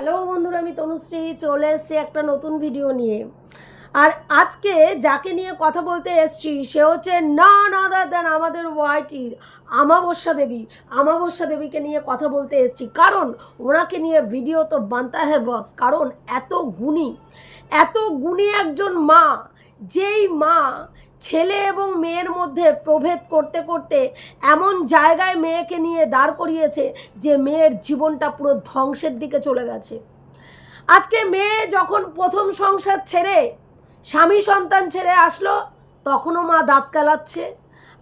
Hello বন্ধুরা, আমি তনুশ্রী, চলে এসেছি একটা নতুন ভিডিও নিয়ে। আর আজকে যাকে নিয়ে কথা বলতে এসছি, সে হচ্ছে না না দেন আমাদের ওয়াইটির আমাবস্যা দেবী। আমাবস্যা দেবীকে নিয়ে কথা বলতে এসছি। কারণ ওনাকে নিয়ে ভিডিও তো বানতা হ্যাঁ বস কারণ এত গুণী এত গুণী একজন মা, যেই মা ছেলে এবং মেয়ের মধ্যে প্রভেদ করতে করতে এমন জায়গায় মেয়েকে নিয়ে দাঁড় করিয়েছে যে মেয়ের জীবনটা পুরো ধ্বংসের দিকে চলে গেছে। আজকে মেয়ে যখন প্রথম সংসার ছেড়ে, স্বামী সন্তান ছেড়ে আসলো, তখনও মা দাঁত কালাচ্ছে।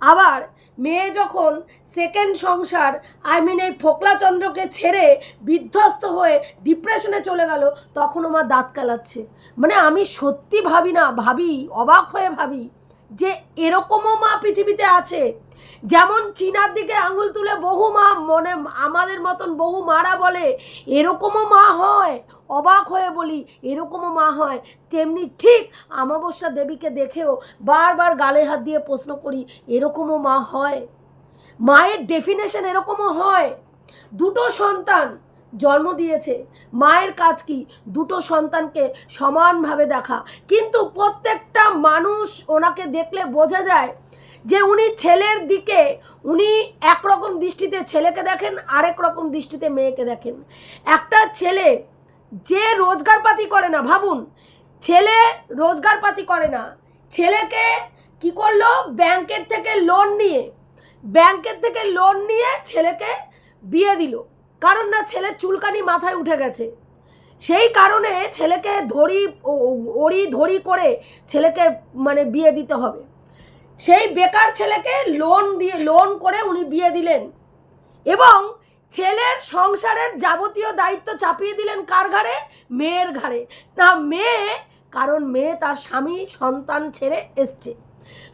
আবার মেয়ে যখন সেকেন্ড সংসার আই মিন এই ফোকলাচন্দ্রকে ছেড়ে বিধ্বস্ত হয়ে ডিপ্রেশনে চলে গেল, তখনও মা দাঁত কালাচ্ছে। মানে আমি সত্যি ভাবি না, ভাবি, অবাক হয়ে ভাবি যে এরকমও মা পৃথিবীতে আছে। যেমন চীনার দিকে আঙুল তুলে বহু মা মনে আমাদের মতন বহু মারা বলে, এরকমও মা হয়। অবাক হয়ে বলি, এরকমও মা হয়। তেমনি ঠিক আমাবস্যা দেবীকে দেখেও বারবার গালে হাত দিয়ে প্রশ্ন করি, এরকমও মা হয়? মায়ের ডেফিনেশন এরকমও হয়। দুটো সন্তান জন্ম দিয়েছে। মায়ের কাজ কি? দুটো সন্তানকে সমানভাবে দেখা। কিন্তু প্রত্যেকটা মানুষ ওনাকে দেখলে বোঝা যায় যে উনি ছেলের দিকে, উনি একরকম দৃষ্টিতে ছেলেকে দেখেন, আরেক রকম দৃষ্টিতে মেয়েকে দেখেন। একটা ছেলে যে রোজগারপাতি করে না, ভাবুন, ছেলে রোজগারপাতি করে না, ছেলেকে কি করল? ব্যাংকের থেকে লোন নিয়ে, ব্যাংকের থেকে লোন নিয়ে ছেলেকে বিয়ে দিল। কারণ না ছেলের চুলকানি মাথায় উঠে গেছে। সেই কারণে ছেলেকে ধরি ওড়ি ধরি করে ছেলেকে মানে বিয়ে দিতে হবে। সেই বেকার ছেলেকে লোন দিয়ে লোন করে উনি বিয়ে দিলেন। এবং ছেলের সংসারের যাবতীয় দায়িত্ব চাপিয়ে দিলেন কার ঘাড়ে? মেয়ের ঘাড়ে। না, মেয়ে, কারণ মেয়ে তার স্বামী, সন্তান ছেড়ে এসছে।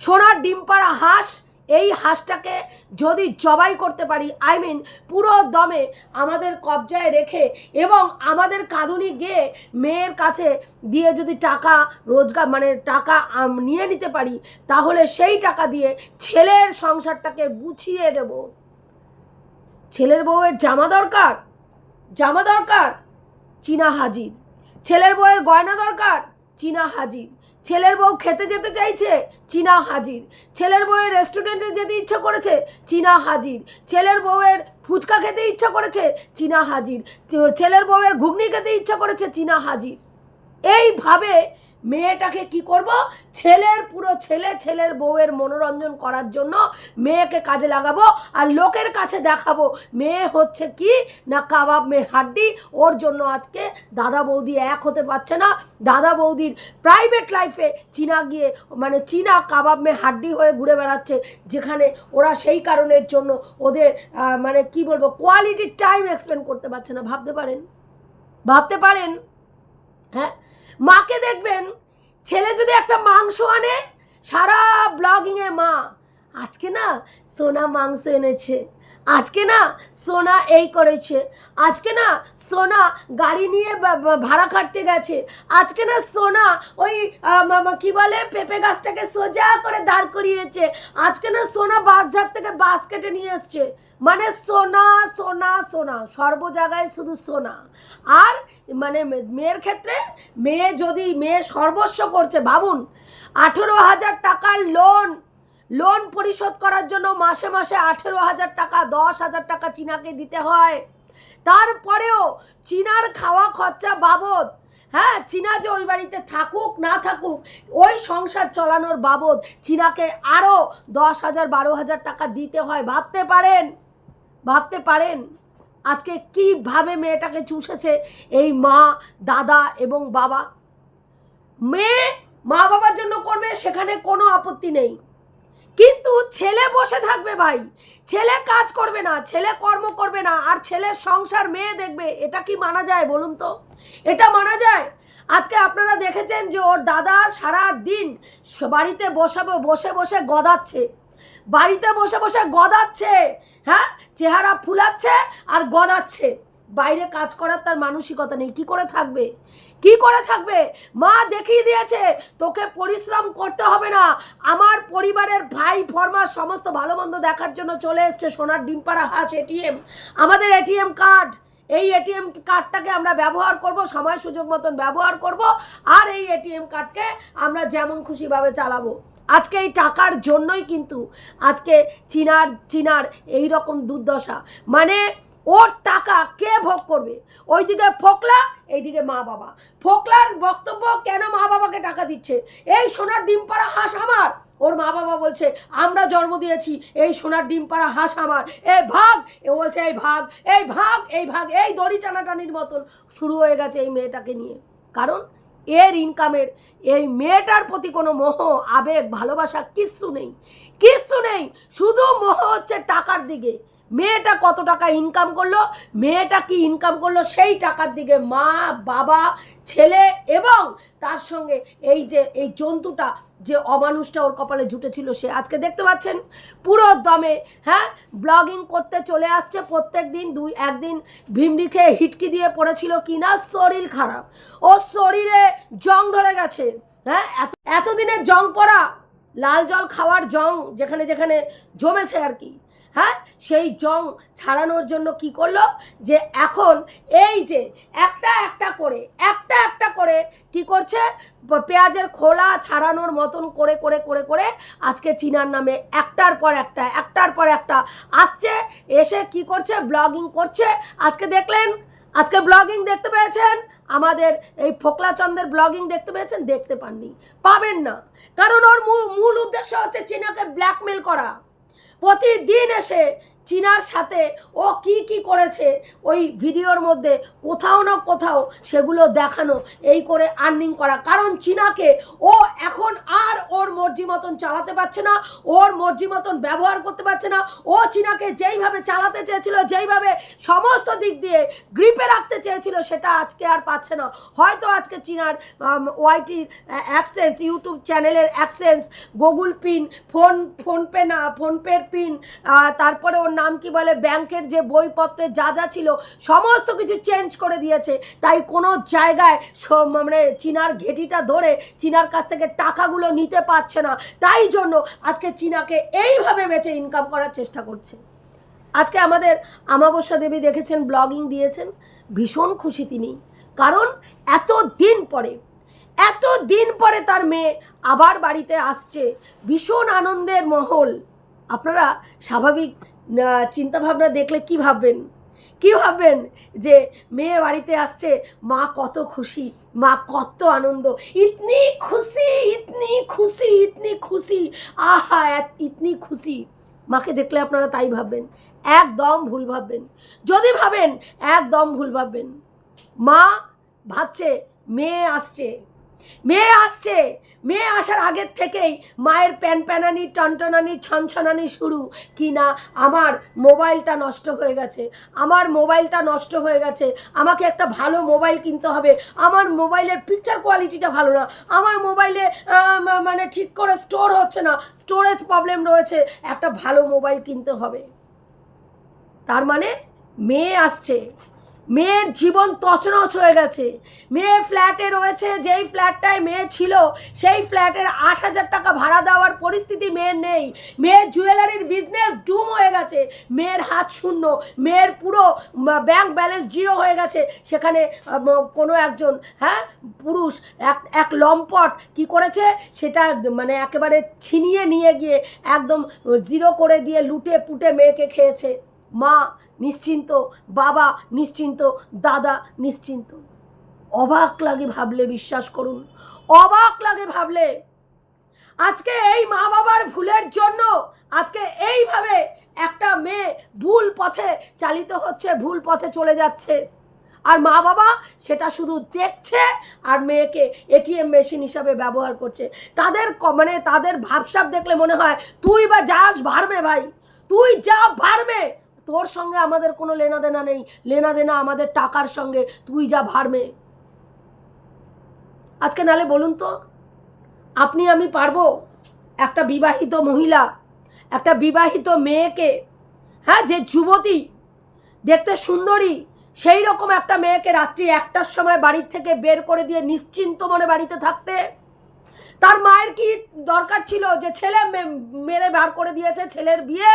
সোনার ডিম পাড়া হাঁস এই হাঁসটাকে যদি জবাই করতে পারি আই মিন পুরো দমে আমাদের কবজায় রেখে এবং আমাদের কাঁদুনি গিয়ে মেয়ের কাছে দিয়ে যদি টাকা, রোজগার মানে টাকা নিয়ে নিতে পারি, তাহলে সেই টাকা দিয়ে ছেলের সংসারটাকে গুছিয়ে দেব। ছেলের বউয়ের জামা দরকার? জামা দরকার? চীনা হাজির। ছেলের বউয়ের গয়না দরকার? চীনা হাজির। ছেলের বউ খেতে যেতে চাইছে, চীনা হাজির। ছেলের বউয়ের রেস্টুরেন্টে যেতে ইচ্ছা করেছে, চীনা হাজির। ছেলের বউয়ের ফুচকা খেতে ইচ্ছা করেছে, চীনা হাজির। ছেলের বউয়ের ঘুগনি খেতে ইচ্ছা করেছে, চীনা হাজির। এইভাবে মেয়েটাকে কি করব? ছেলের পুরো ছেলে ছেলের বউয়ের মনোরঞ্জন করার জন্য মেয়েকে কাজে লাগাবো আর লোকের কাছে দেখাবো। মেয়ে হচ্ছে কি? না কাবাব মেয়ে, হাড্ডি। ওর জন্য আজকে দাদা বৌদি এক হতে পারছে না। দাদা বৌদির প্রাইভেট লাইফে চীনা গিয়ে মানে চীনা কাবাব মেয়ে, হাড্ডি হয়ে ঘুরে বেড়াচ্ছে। যেখানে ওরা সেই কারণের জন্য ওদের মানে কি বলব কোয়ালিটি টাইম এক্সপেন্ড করতে পারছে না। ভাবতে পারেন? ভাবতে পারেন? হ্যাঁ? মাকে দেখবেন, ছেলে যদি একটা মাংস আনে, সারা ব্লগিংয়ে মা, আজকে না সোনা মাংস এনেছে, আজকে না সোনা এই করেছে, আজকে না সোনা গাড়ি নিয়ে ভাড়া খাটতে গেছে, আজকে না সোনা ওই কি বলে, পেঁপে গাছটাকে সোজা করে দাঁড় করিয়েছে, আজকে না সোনা বাসঝাট থেকে বাস কেটে নিয়ে এসছে মানে সোনা সোনা সোনা, সর্ব জায়গায় শুধু সোনা। আর মানে মেয়ের ক্ষেত্রে মেয়ে যদি, মেয়ে সর্বস্ব করছে, ভাবুন, আঠেরো হাজার টাকার লোন লোন পরিশোধ করার জন্য মাসে মাসে আঠেরো হাজার টাকা, দশ হাজার টাকা চীনাকে দিতে হয়। তারপরেও চীনার খাওয়া খরচা বাবদ হ্যাঁ চীনা যে ওই বাড়িতে থাকুক, না থাকুক, ওই সংসার চালানোর বাবদ চীনাকে আরও দশ হাজার, বারো হাজার টাকা দিতে হয়। ভাবতে পারেন? ভাবতে পারেন আজকে কীভাবে মেয়েটাকে চুষেছে এই মা, দাদা এবং বাবা? মেয়ে মা বাবার জন্য করবে সেখানে কোনো আপত্তি নেই। কিন্তু ছেলে বসে থাকবে ভাই। ছেলে কাজ করবে না, ছেলে কর্ম করবে না, আর ছেলের সংসার মেয়ে দেখবে। এটা কি মানা যায় বলুন তো? এটা মানা যায়? আজকে আপনারা দেখেছেন যে ওর দাদা সারা দিন বাড়িতে বসাবো, বসে বসে গদাচ্ছে। বাড়িতে বসে বসে গদাচ্ছে হ্যাঁ? চেহারা ফুলাচ্ছে আর গদাচ্ছে। বাইরে কাজ করার তার মানসিকতা নেই। কি করে থাকবে? কি করে থাকবে? মা দেখিয়ে দিয়েছে, তোকে পরিশ্রম করতে হবে না। আমার পরিবারের ভাই ফরমাস সমস্ত ভালো মন্দ দেখার জন্য চলে এসছে সোনার ডিমপাড়া হাঁস এটিএম। আমাদের এটিএম কার্ড। এই এটিএম কার্ডটাকে আমরা ব্যবহার করব, সময় সুযোগ মতন ব্যবহার করব, আর এই এটিএম কার্ডকে আমরা যেমন খুশিভাবে চালাবো। আজকে এই টাকার জন্যই কিন্তু আজকে চীনার চীনার এই রকম দুর্দশা। মানে ওর টাকা কে ভোগ করবে? ওইদিকে ফোকলা, এইদিকে মা বাবা। ফোকলার বক্তব্য কেন মা বাবাকে টাকা দিচ্ছে? এই সোনার ডিম পাড়া হাঁস আমার। ওর মা বাবা বলছে, আমরা জন্ম দিয়েছি, এই সোনার ডিম পাড়া হাঁস আমার। এই ভাগ! এ বলছে, এই ভাগ এই ভাগ এই ভাগ। এই দড়ি টানাটানির মতন শুরু হয়ে গেছে এই মেয়েটাকে নিয়ে। কারণ এর ইনকামের এই মেয়েটার প্রতি কোনো মোহ, আবেগ, ভালোবাসা কিচ্ছু নেই। কিচ্ছু নেই। শুধু মোহ হচ্ছে টাকার দিকে। মেয়েটা কত টাকা ইনকাম করল? মেয়েটা কি ইনকাম করল? সেই টাকার দিকে মা, বাবা, ছেলে এবং তার সঙ্গে এই যে, এই জন্তুটা যে অমানুষটা ওর কপালে জুটেছিল, সে আজকে দেখতে পাচ্ছেন? পুরো দমে হ্যাঁ? ব্লগিং করতে চলে আসছে প্রত্যেক দিন, দুই, একদিন ভিমড়ি খেয়ে হিটকি দিয়ে পড়েছিল কিনা? শরীর খারাপ। ওর শরীরে জং ধরে গেছে হ্যাঁ? এত এতদিনের জং পড়া, লাল জল খাওয়ার জং যেখানে যেখানে জমেছে আর কি। হ্যাঁ? সেই জং ছাড়ানোর জন্য কি করল? যে এখন এই যে একটা একটা করে, একটা একটা করে কি করছে? পেঁয়াজের খোলা ছাড়ানোর মতন করে করে করে করে আজকে চীনার নামে একটার পর একটা, একটার পর একটা আসছে। এসে কি করছে? ব্লগিং করছে। আজকে দেখলেন? আজকে ব্লগিং দেখতে পেয়েছেন? আমাদের এই ফোকলাচন্দের ব্লগিং দেখতে পেয়েছেন? দেখতে পাননি। পাবেন না। কারণ ওর মূল উদ্দেশ্য হচ্ছে চীনাকে ব্ল্যাকমেল করা। প্রতিদিন এসে চীনার সাথে ও কি কি করেছে, ওই ভিডিওর মধ্যে কোথাও না কোথাও সেগুলো দেখানো, এই করে আর্নিং করা। কারণ চীনাকে ও এখন আর ওর মর্জি মতন চালাতে পারছে না, ওর মর্জি মতন ব্যবহার করতে পারছে না, ও চীনাকে যেইভাবে চালাতে চেয়েছিল, যেইভাবে সমস্ত দিক দিয়ে গ্রিপে রাখতে চেয়েছিল, সেটা আজকে আর পাচ্ছে না। হয়তো আজকে চীনার ওয়াইটির অ্যাক্সেস ইউটিউব চ্যানেলের access Google pin phone PhonePe না ফোনপের পিন তারপরে ওর নাম কি বলে? ব্যাংকের যে বইপত্রে যা যা ছিল, সমস্ত কিছু চেঞ্জ করে দিয়েছে। তাই কোনো জায়গায় মানে চীনার ঘেটিটা ধরে চীনার কাছ থেকে টাকাগুলো নিতে পারছে না। তাই জন্য আজকে চীনাকে এইভাবে বেঁচে ইনকাম করার চেষ্টা করছে। আজকে আমাদের আমাবস্যা দেবী দেখেছেন ব্লগিং দিয়েছেন। ভীষণ খুশি তিনি। কারণ এত দিন পরে এত দিন পরে তার মেয়ে আবার বাড়িতে আসছে। ভীষণ আনন্দের মহল। আপনারা স্বাভাবিক চিন্তাভাবনা দেখলে কি ভাববেন? কি ভাববেন যে মেয়ে বাড়িতে আসছে, মা কত খুশি, মা কত আনন্দ। ইতনি খুশি ইতনি খুশি ইতনি খুশি। আহা ইতনি খুশি। মাকে দেখলে আপনারা তাই ভাববেন। একদম ভুল ভাববেন। যদি ভাবেন, একদম ভুল ভাববেন। মা ভাবছে, মেয়ে আসছে। মেয়ে আসছে। মেয়ে আসার আগের থেকেই মায়ের প্যান প্যানানি, টনটনানি, ছনছনানি শুরু। কি না, আমার মোবাইলটা নষ্ট হয়ে গেছে। আমার মোবাইলটা নষ্ট হয়ে গেছে। আমাকে একটা ভালো মোবাইল কিনতে হবে। আমার মোবাইলের পিকচার কোয়ালিটিটা ভালো না। আমার মোবাইলে মানে ঠিক করে স্টোর হচ্ছে না। স্টোরেজ প্রবলেম রয়েছে। একটা ভালো মোবাইল কিনতে হবে। তার মানে মেয়ে আসছে। মেয়ের জীবন তছনছ হয়ে গেছে। মেয়ে ফ্ল্যাটে রয়েছে, যেই ফ্ল্যাটটায় মেয়ে ছিল, সেই ফ্ল্যাটের আট হাজার টাকা ভাড়া দেওয়ার পরিস্থিতি মেয়ের নেই। মেয়ের জুয়েলারির বিজনেস ডুম হয়ে গেছে। মেয়ের হাত শূন্য, মেয়ের পুরো ব্যাংক ব্যালেন্স জিরো হয়ে গেছে। সেখানে কোনো একজন হ্যাঁ পুরুষ, এক এক লম্পট কি করেছে? সেটা মানে একেবারে ছিনিয়ে নিয়ে গিয়ে একদম জিরো করে দিয়ে লুটে পুটে মেয়েকে খেয়েছে। মা নিশ্চিন্ত, বাবা নিশ্চিন্ত, দাদা নিশ্চিন্ত। অবাক লাগে ভাবলে, বিশ্বাস করুন। অবাক লাগে ভাবলে, আজকে এই মা বাবার ভুলের জন্য, আজকে এইভাবে একটা মেয়ে ভুল পথে চালিত হচ্ছে, ভুল পথে চলে যাচ্ছে। আর মা বাবা সেটা শুধু দেখছে আর মেয়েকে এটিএম মেশিন হিসাবে ব্যবহার করছে। তাদের মানে তাদের ভাবসাব দেখলে মনে হয়, তুই বা যাস ভারমে ভাই। তুই যা ভারমে তোর সঙ্গে আমাদের কোনো লেনা দেনা নেই। লেনা দেনা আমাদের টাকার সঙ্গে। তুই যা ভারমে আজকে নালে বলুন তো, আপনি আমি পারব একটা বিবাহিত মহিলা, একটা বিবাহিত মেয়েকে হ্যাঁ যে যুবতী, দেখতে সুন্দরী, সেই রকম একটা মেয়েকে রাত্রি একটার সময় বাড়ির থেকে বের করে দিয়ে নিশ্চিন্ত মনে বাড়িতে থাকতে? তার মায়ের কি দরকার ছিল যে ছেলে মেরে বার করে দিয়েছে, ছেলের বিয়ে?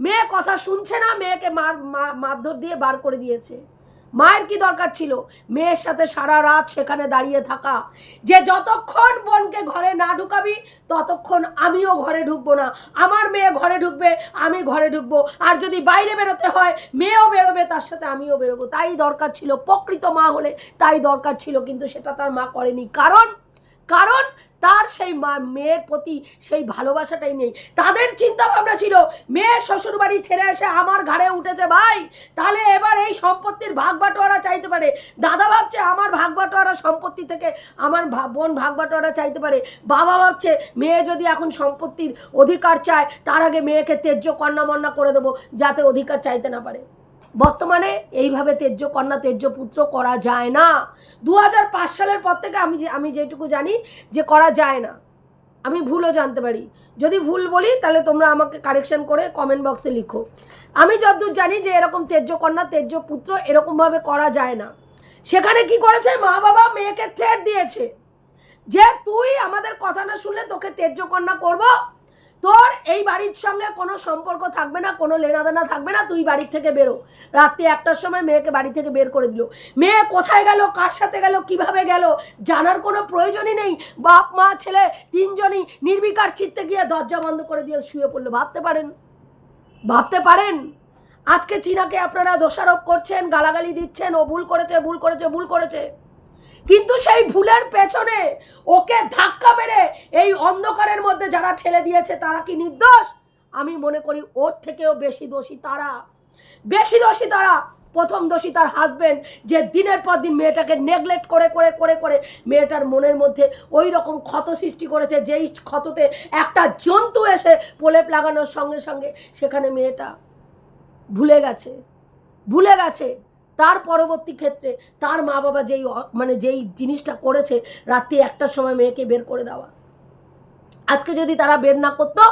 মেয়ে কথা শুনছে না, মেয়েকে মার মারধর দিয়ে বার করে দিয়েছে। মায়ের কি দরকার ছিল? মেয়ের সাথে সারা রাত সেখানে দাঁড়িয়ে থাকা। যে যতক্ষণ বোনকে ঘরে না ঢুকাবি, ততক্ষণ আমিও ঘরে ঢুকবো না। আমার মেয়ে ঘরে ঢুকবে, আমি ঘরে ঢুকবো। আর যদি বাইরে বেরোতে হয়, মেয়েও বেরোবে, তার সাথে আমিও বেরোবো। তাই দরকার ছিল প্রকৃত মা হলে, তাই দরকার ছিল, কিন্তু সেটা তার মা করেনি। কারণ কারণ তার সেই মা, মেয়ের প্রতি সেই ভালোবাসাটাই নেই। তাদের চিন্তা ভাবনা ছিল, মেয়ে শ্বশুর বাড়ি ছেড়ে এসে আমার ঘাড়ে উঠেছে ভাই। তাহলে এবার এই সম্পত্তির ভাগ বাটোয়ারা চাইতে পারে। দাদা ভাবছে আমার ভাগ বাটোয়ারা সম্পত্তি থেকে আমার বোন ভাগ বাটোয়ারা চাইতে পারে। বাবা ভাবছে মেয়ে যদি এখন সম্পত্তির অধিকার চায়, তার আগে মেয়েকে তেজ্য কন্যা মন্না করে দেবো, যাতে অধিকার চাইতে না পারে। বর্তমানে এইভাবে তেজ্য কন্যা, তেজ্য পুত্র করা যায় না। দু হাজার পাঁচ সালের পর থেকে আমি আমি যেটুকু জানি যে করা যায় না। আমি ভুলও জানতে পারি। যদি ভুল বলি, তাহলে তোমরা আমাকে কারেকশন করে কমেন্ট বক্সে লিখো। আমি যতদূর জানি যে এরকম তেজ্য কন্যা, তেজ্য পুত্র এরকমভাবে করা যায় না। সেখানে কি করেছে? মা বাবা মেয়েকে থ্রেট দিয়েছে যে, তুই আমাদের কথা না শুনলে তোকে তেজ্য কন্যা করব? তোর এই বাড়ির সঙ্গে কোনো সম্পর্ক থাকবে না, কোনো লেনাদেনা থাকবে না, তুই বাড়ির থেকে বেরো। রাত্রি একটার সময় মেয়েকে বাড়ি থেকে বের করে দিল। মেয়ে কোথায় গেল, কার সাথে গেল, কীভাবে গেল, জানার কোনো প্রয়োজনই নেই। বাপ, মা, ছেলে তিনজনই নির্বিকার চিত্তে গিয়ে দরজা বন্ধ করে দিয়ে শুয়ে পড়ল। ভাবতে পারেন? ভাবতে পারেন? আজকে চীনাকে আপনারা দোষারোপ করছেন, গালাগালি দিচ্ছেন, ও ভুল করেছে ভুল করেছে ভুল করেছে। কিন্তু সেই ভুলের পেছনে ওকে ধাক্কা মেরে এই অন্ধকারের মধ্যে যারা ঠেলে দিয়েছে, তারা কি নির্দোষ? আমি মনে করি ওর থেকেও বেশি দোষী তারা। বেশি দোষী তারা। প্রথম দোষী তার হাজবেন্ড যে দিনের পর দিন মেয়েটাকে নেগলেক্ট করে করে করে করে মেয়েটার মনের মধ্যে ওই রকম ক্ষত সৃষ্টি করেছে, যেই ক্ষততে একটা জন্তু এসে প্রলেপ লাগানোর সঙ্গে সঙ্গে সেখানে মেয়েটা ভুলে গেছে। ভুলে গেছে। তার পরবর্তী ক্ষেত্রে তার মা বাবা যেই মানে যেই জিনিসটা করেছে রাত্রি একটার সময় মেয়েকে বের করে দেওয়া। আজকে যদি তারা বের না করতো,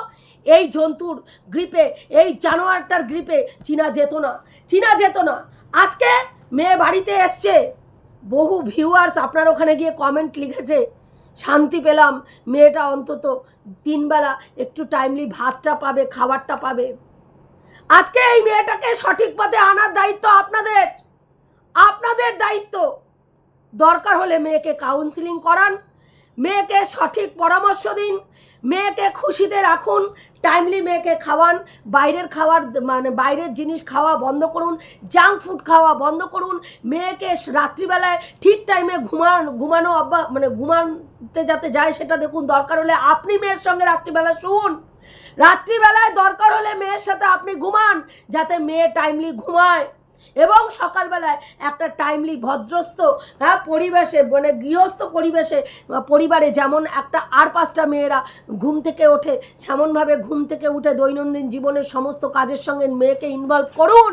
এই জন্তুর গ্রিপে, এই জানোয়ারটার গ্রিপে চীনা যেত না। চীনা যেত না। আজকে মেয়ে বাড়িতে এসছে। বহু ভিউয়ার্স আপনার ওখানে গিয়ে কমেন্ট লিখেছে, শান্তি পেলাম, মেয়েটা অন্তত তিনবেলা একটু টাইমলি ভাতটা পাবে, খাবারটা পাবে। আজকে এই মেয়েটাকে সঠিক পথে আনার দায়িত্ব আপনাদের। আপনাদের দায়িত্ব। দরকার হলে মেয়েকে কাউন্সিলিং করান, মেয়েকে সঠিক পরামর্শ দিন, মেয়েকে খুশিতে রাখুন টাইমলি মেয়েকে খাওয়ান, বাইরের খাওয়ার মানে বাইরের জিনিস খাওয়া বন্ধ করুন জাঙ্ক ফুড খাওয়া বন্ধ করুন, মেয়েকে রাত্রিবেলায় ঠিক টাইমে ঘুমান ঘুমানো অভ্যা মানে ঘুমাতে যাতে যায় সেটা দেখুন। দরকার হলে আপনি মেয়ের সঙ্গে রাত্রিবেলা শুন। রাত্রিবেলায় দরকার হলে মেয়ের সাথে আপনি ঘুমান, যাতে মেয়ে টাইমলি ঘুমায়। এবং সকালবেলায় একটা টাইমলি ভদ্রস্থ হ্যাঁ পরিবেশে মানে গৃহস্থ পরিবেশে পরিবারে যেমন একটা আর পাঁচটা মেয়েরা ঘুম থেকে ওঠে, সেমনভাবে ঘুম থেকে উঠে দৈনন্দিন জীবনের সমস্ত কাজের সঙ্গে মেয়েকে ইনভলভ করুন।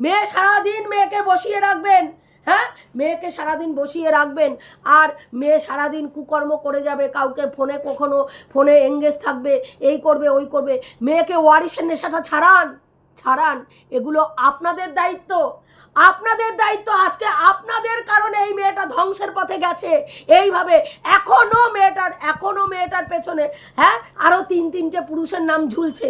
মেয়ে সারাদিন মেয়েকে বসিয়ে রাখবেন হ্যাঁ মেয়েকে সারাদিন বসিয়ে রাখবেন। আর মেয়ে সারাদিন কুকর্ম করে যাবে, কাউকে ফোনে কখনো, ফোনে এঙ্গেজ থাকবে, এই করবে, ওই করবে। মেয়েকে ওয়ারিসের নেশাটা ছাড়ান। ছাড়ান, এগুলো আপনাদের দায়িত্ব। আপনাদের দায়িত্ব আজকে আপনাদের কারণে এই মেয়েটা ধ্বংসের পথে গেছে। এইভাবে এখনও মেয়েটার এখনও মেয়েটার পেছনে হ্যাঁ আরও তিন, তিনটে পুরুষের নাম ঝুলছে।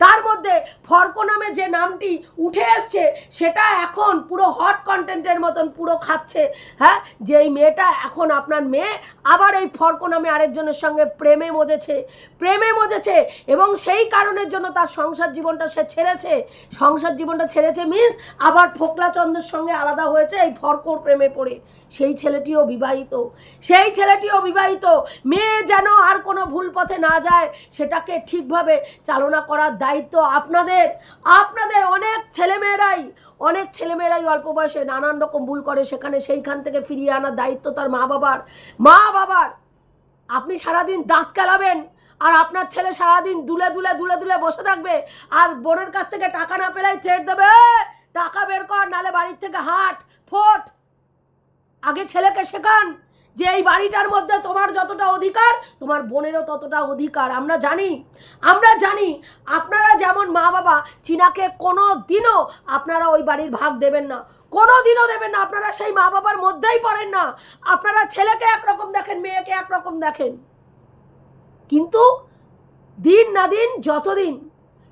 তার মধ্যে ফর্ক নামে যে নামটি উঠে এসছে, সেটা এখন পুরো হট কন্টেন্টের মতন পুরো খাচ্ছে হ্যাঁ যে এই মেয়েটা এখন আপনার মেয়ে, আবার এই ফর্ক নামে আরেকজনের সঙ্গে প্রেমে মজেছে প্রেমে মজেছে, এবং সেই কারণের জন্য তার সংসার জীবনটা সে ছেড়েছে। সংসার জীবনটা ছেড়েছে মিন্স আবার ফোকলা চন্দ্রের সঙ্গে আলাদা হয়েছে এই ফর্কর প্রেমে পড়ে। সেই ছেলেটিও বিবাহিত। সেই ছেলেটিও বিবাহিত। মেয়ে যেন আর কোনো ভুল পথে না যায়, সেটাকে ঠিকভাবে চালনা করার দায়িত্ব আপনাদের। আপনাদের অনেক ছেলেমেয়েরাই অনেক ছেলেমেয়েরাই অল্প বয়সে নানান রকম ভুল করে, সেখানে সেইখান থেকে ফিরিয়ে আনার দায়িত্ব তার মা বাবার মা বাবার আপনি সারাদিন দাঁত কেলাবেন আর আপনার ছেলে সারাদিন দুলে দুলে দুলে দুলে বসে থাকবে, আর বোনের কাছ থেকে টাকা না পেলেই চেট দেবে। টাকা বের কর, নালে বাড়ির থেকে হাট, ফোট। আগে ছেলেকে শেখান যে এই বাড়িটার মধ্যে তোমার যতটা অধিকার, তোমার বোনেরও ততটা অধিকার। আমরা জানি আমরা জানি, আপনারা যেমন মা বাবা চীনাকে কোনো দিনও আপনারা ওই বাড়ির ভাগ দেবেন না। কোনো দিনও দেবেন না, আপনারা সেই মা বাবার মধ্যেই পড়েন না। আপনারা ছেলেকে একরকম দেখেন, মেয়েকে একরকম দেখেন। কিন্তু দিন না দিন, যতদিন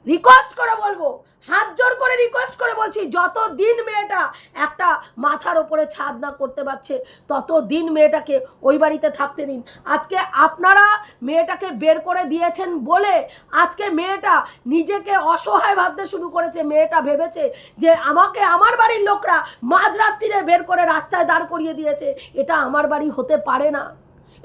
রিকোয়েস্ট করে বলব, হাত জোর করে রিকোয়েস্ট করে বলছি যত দিন মেয়েটা একটা মাথার ওপরে ছাদ না করতে পারছে তত দিন মেয়েটাকে ওই বাড়িতে থাকতে দিন। আজকে আপনারা মেয়েটাকে বের করে দিয়েছেন বলে আজকে মেয়েটা নিজেকে অসহায় ভাবতে শুরু করেছে। মেয়েটা ভেবেছে যে আমাকে আমার বাড়ির লোকরা মাঝরাত্রিরে বের করে রাস্তায় দাঁড় করিয়ে দিয়েছে। এটা আমার বাড়ি হতে পারে না।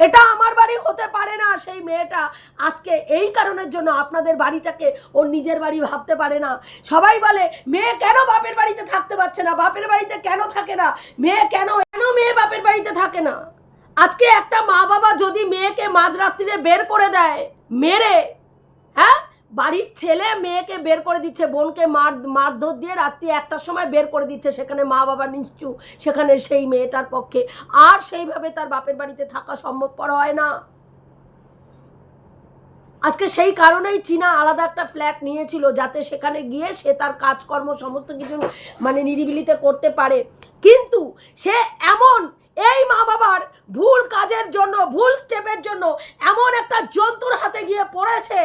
এটা আমার বাড়ি হতে পারে না সেই মেয়েটা। আজকে এই কারণের জন্য আপনাদের বাড়িটাকে ওর নিজের বাড়ি ভাবতে পারে না। সবাই বলে, মেয়ে কেন বাপের বাড়িতে থাকতে পারছে না? বাপের বাড়িতে কেন থাকে না? মেয়ে কেন কেন মেয়ে বাপের বাড়িতে থাকে না? আজকে একটা মা বাবা যদি মেয়েকে মাঝরাত্রিরে বের করে দেয়, মেরে বাড়ির ছেলে মেয়েকে বের করে দিচ্ছে, বোনকে মার, মারধর দিয়ে রাত্রি একটার সময় বের করে দিচ্ছে, সেখানে মা বাবা নিশ্চু, সেখানে সেই মেয়েটার পক্ষে। আর সেইভাবে তার বাপের বাড়িতে থাকা সম্ভবপর হয় না। আজকে সেই কারণেই চীনা আলাদা একটা ফ্ল্যাট নিয়েছিল, যাতে সেখানে গিয়ে সে তার কাজকর্ম সমস্ত কিছু মানে নিরিবিলিতে করতে পারে। কিন্তু সে এমন, এই মা বাবার ভুল কাজের জন্য, ভুল স্টেপের জন্য, এমন একটা জন্তুর হাতে গিয়ে পড়েছে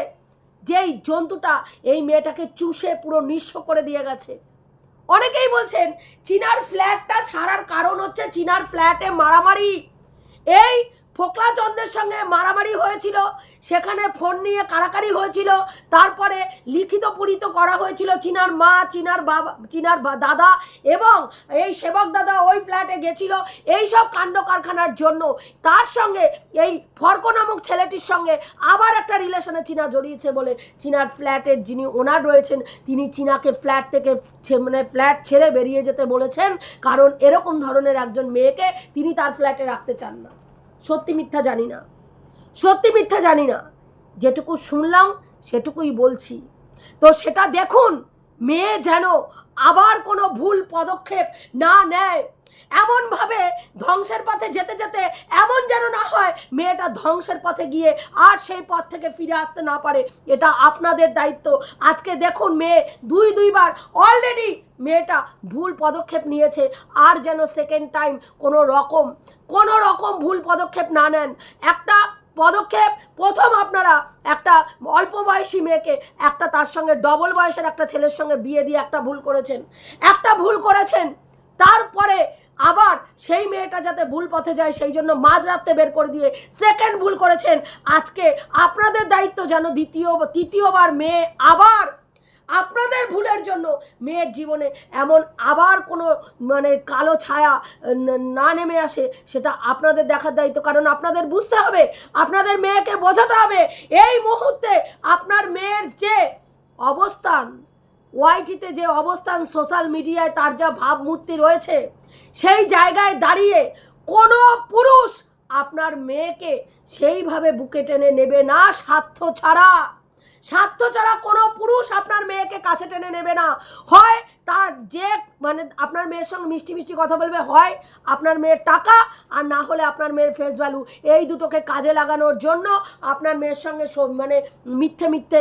যেই জন্তুটা এই মেয়েটাকে চুষে পুরো নিঃস্ব করে দিয়ে গেছে। অনেকেই বলছেন, চীনার ফ্ল্যাটটা ছাড়ার কারণ হচ্ছে চীনার ফ্ল্যাটে মারামারি। এই ফোকলা চন্দ্রের সঙ্গে মারামারি হয়েছিল, সেখানে ফোন নিয়ে কারাকারি হয়েছিল, তারপরে লিখিত পূরিত করা হয়েছিল চীনার মা, চিনার বাবা, চিনার দাদা এবং এই সেবক দাদা ওই ফ্ল্যাটে গেছিল এই সব কাণ্ড কারখানার জন্য। তার সঙ্গে এই ফর্ক নামক ছেলেটির সঙ্গে আবার একটা রিলেশনে চীনা জড়িয়েছে বলে চীনার ফ্ল্যাটের যিনি ওনার রয়েছেন, তিনি চীনাকে ফ্ল্যাট থেকে মানে ফ্ল্যাট ছেড়ে বেরিয়ে যেতে বলেছেন, কারণ এরকম ধরনের একজন মেয়েকে তিনি তার ফ্ল্যাটে রাখতে চান না। সত্যি মিথ্যা জানি না। সত্যি মিথ্যা জানি না। যেটুকু শুনলাম, সেটুকুই বলছি। তো সেটা দেখুন, মেয়ে যেন আবার কোনো ভুল পদক্ষেপ না নেয়। এমনভাবে ধ্বংসের পথে যেতে যেতে এমন যেন না হয় মেয়েটা ধ্বংসের পথে গিয়ে আর সেই পথ থেকে ফিরে আসতে না পারে, এটা আপনাদের দায়িত্ব। আজকে দেখুন মেয়ে দুই দুইবার অলরেডি মেয়েটা ভুল পদক্ষেপ নিয়েছে, আর যেন সেকেন্ড টাইম কোনো রকম কোনো রকম ভুল পদক্ষেপ না নেন। একটা পদক্ষেপ, প্রথম আপনারা একটা অল্প বয়সী মেয়েকে একটা তার সঙ্গে ডবল বয়সের একটা ছেলের সঙ্গে বিয়ে দিয়ে একটা ভুল করেছেন। একটা ভুল করেছেন তারপরে আবার সেই মেয়েটা যাতে ভুল পথে যায়, সেই জন্য মাঝরাত্রে বের করে দিয়ে সেকেন্ড ভুল করেছেন। আজকে আপনাদের দায়িত্ব যেন দ্বিতীয় তৃতীয়বার মেয়ে আবার আপনাদের ভুলের জন্য মেয়ের জীবনে এমন আবার কোনো মানে কালো ছায়া না নেমে আসে, সেটা আপনাদের দেখার দায়িত্ব। কারণ আপনাদের বুঝতে হবে, আপনাদের মেয়েকে বোঝাতে হবে, এই মুহূর্তে আপনার মেয়ের যে অবস্থান ওয়াইটিতে যে অবস্থান সোশ্যাল মিডিয়ায় তার যা ভাবমূর্তি রয়েছে, সেই জায়গায় দাঁড়িয়ে কোনো পুরুষ আপনার মেয়েকে সেইভাবে বুকে টেনে নেবে না, স্বার্থ ছাড়া। স্বার্থ ছাড়া কোনো পুরুষ আপনার মেয়েকে কাছে টেনে নেবে না। হয় তার যে মানে আপনার মেয়ের সঙ্গে মিষ্টি মিষ্টি কথা বলবে, হয় আপনার মেয়ের টাকা আর না হলে আপনার মেয়ের ফেস ভ্যালু এই দুটোকে কাজে লাগানোর জন্য আপনার মেয়ের সঙ্গে মানে মিথ্যে মিথ্যে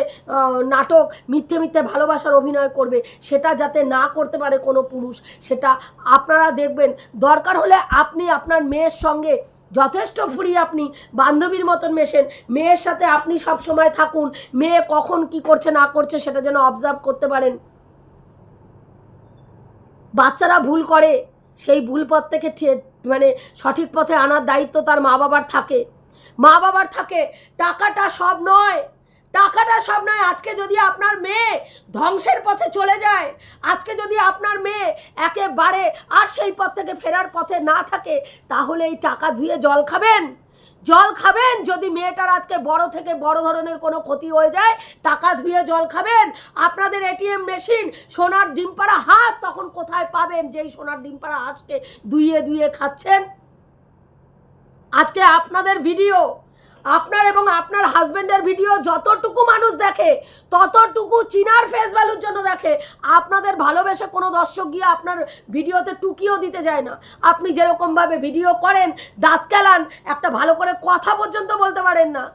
নাটক, মিথ্যে মিথ্যে ভালোবাসার অভিনয় করবে। সেটা যাতে না করতে পারে কোনো পুরুষ, সেটা আপনারা দেখবেন। দরকার হলে আপনি আপনার মেয়ের সঙ্গে যথেষ্ট ফ্রি আপনি বান্ধবীর মতন মেশেন। মেয়ের সাথে আপনি সব সময় থাকুন। মেয়ে কখন কি করছে, না করছে সেটা যেন অবজার্ভ করতে পারেন। বাচ্চারা ভুল করে, সেই ভুল পথ থেকে মানে সঠিক পথে আনার দায়িত্ব তার মা বাবার থাকে। মা বাবার থাকে, টাকাটা সব নয়। টাকাটা সব নয়, আজকে যদি আপনার মেয়ে ধ্বংসের পথে চলে যায়, আজকে যদি আপনার মেয়ে একেবারে আর সেই পথ থেকে ফেরার পথে না থাকে, তাহলে এই টাকা ধুয়ে জল খাবেন। জল খাবেন, যদি মেয়েটার আজকে বড় থেকে বড় ধরনের কোনো ক্ষতি হয়ে যায়, টাকা ধুয়ে জল খাবেন। আপনাদের এটিএম মেশিন, সোনার ডিমপাড়া হাঁস তখন কোথায় পাবেন? যেই সোনার ডিমপাড়া হাঁসকে ধুইয়ে ধুয়ে খাচ্ছেন। আজকে আপনাদের ভিডিও আপনার এবং আপনার হাজবেন্ডের ভিডিও যতটুকু মানুষ দেখে, ততটুকু চিনার ফেস ভ্যালুর জন্য দেখে, আপনাদের ভালোবেসে কোনো দর্শক গিয়ে আপনার ভিডিওতে টুকিও দিতে যায় না। আপনি যেরকমভাবে ভিডিও করেন, দাঁত কেলান, একটা ভালো করে কথা পর্যন্ত বলতে পারেন না।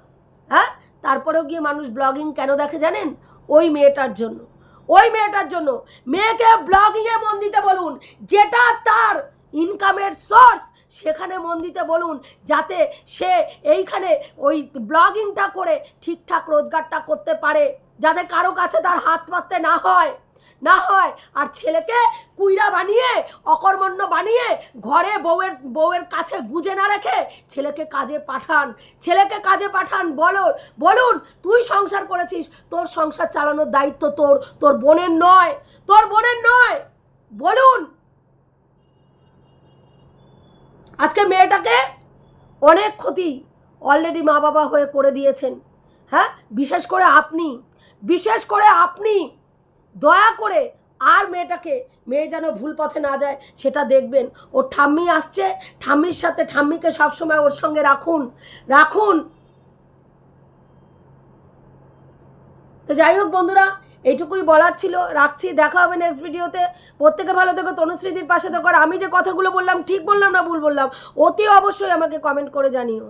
হ্যাঁ? তারপরেও গিয়ে মানুষ ব্লগিং কেন দেখে জানেন? ওই মেয়েটার জন্য। ওই মেয়েটার জন্য। মেয়েকে ব্লগিংয়ে মন দিতে বলুন, যেটা তার ইনকামের সোর্স, সেখানে মন দিতে বলুন, যাতে সে এইখানে ওই ব্লগিংটা করে ঠিকঠাক রোজগারটা করতে পারে, যাতে কারও কাছে তার হাত পাততে না হয় না হয়, আর ছেলেকে কুইরা বানিয়ে, অকর্মণ্য বানিয়ে, ঘরে বউয়ের বউয়ের কাছে গুজে না রেখে ছেলেকে কাজে পাঠান। ছেলেকে কাজে পাঠান, বলো, বলুন, তুই সংসার করেছিস, তোর সংসার চালানোর দায়িত্ব তোর তোর বোনের নয়, তোর বোনের নয়, বলুন। আজকে মেয়েটাকে অনেক ক্ষতি অলরেডি মা বাবা হয়ে করে দিয়েছেন। হ্যাঁ? বিশেষ করে আপনি। বিশেষ করে আপনি। দয়া করে আর মেয়েটাকে, মেয়ে যেন ভুল পথে না যায়, সেটা দেখবেন। ওর ঠাম্মি আসছে, ঠাম্মির সাথে ঠাম্মিকে সবসময় ওর সঙ্গে রাখুন। রাখুন। তো যাই হোক বন্ধুরা এইটুকুই বলার ছিল। রাখছি, দেখা হবে নেক্সট ভিডিওতে প্রত্যেকে ভালো থেকো, তনুশ্রীদির পাশে থেকো। আর আমি যে কথাগুলো বললাম, ঠিক বললাম না ভুল বললাম, অতি অবশ্যই আমাকে কমেন্ট করে জানিও।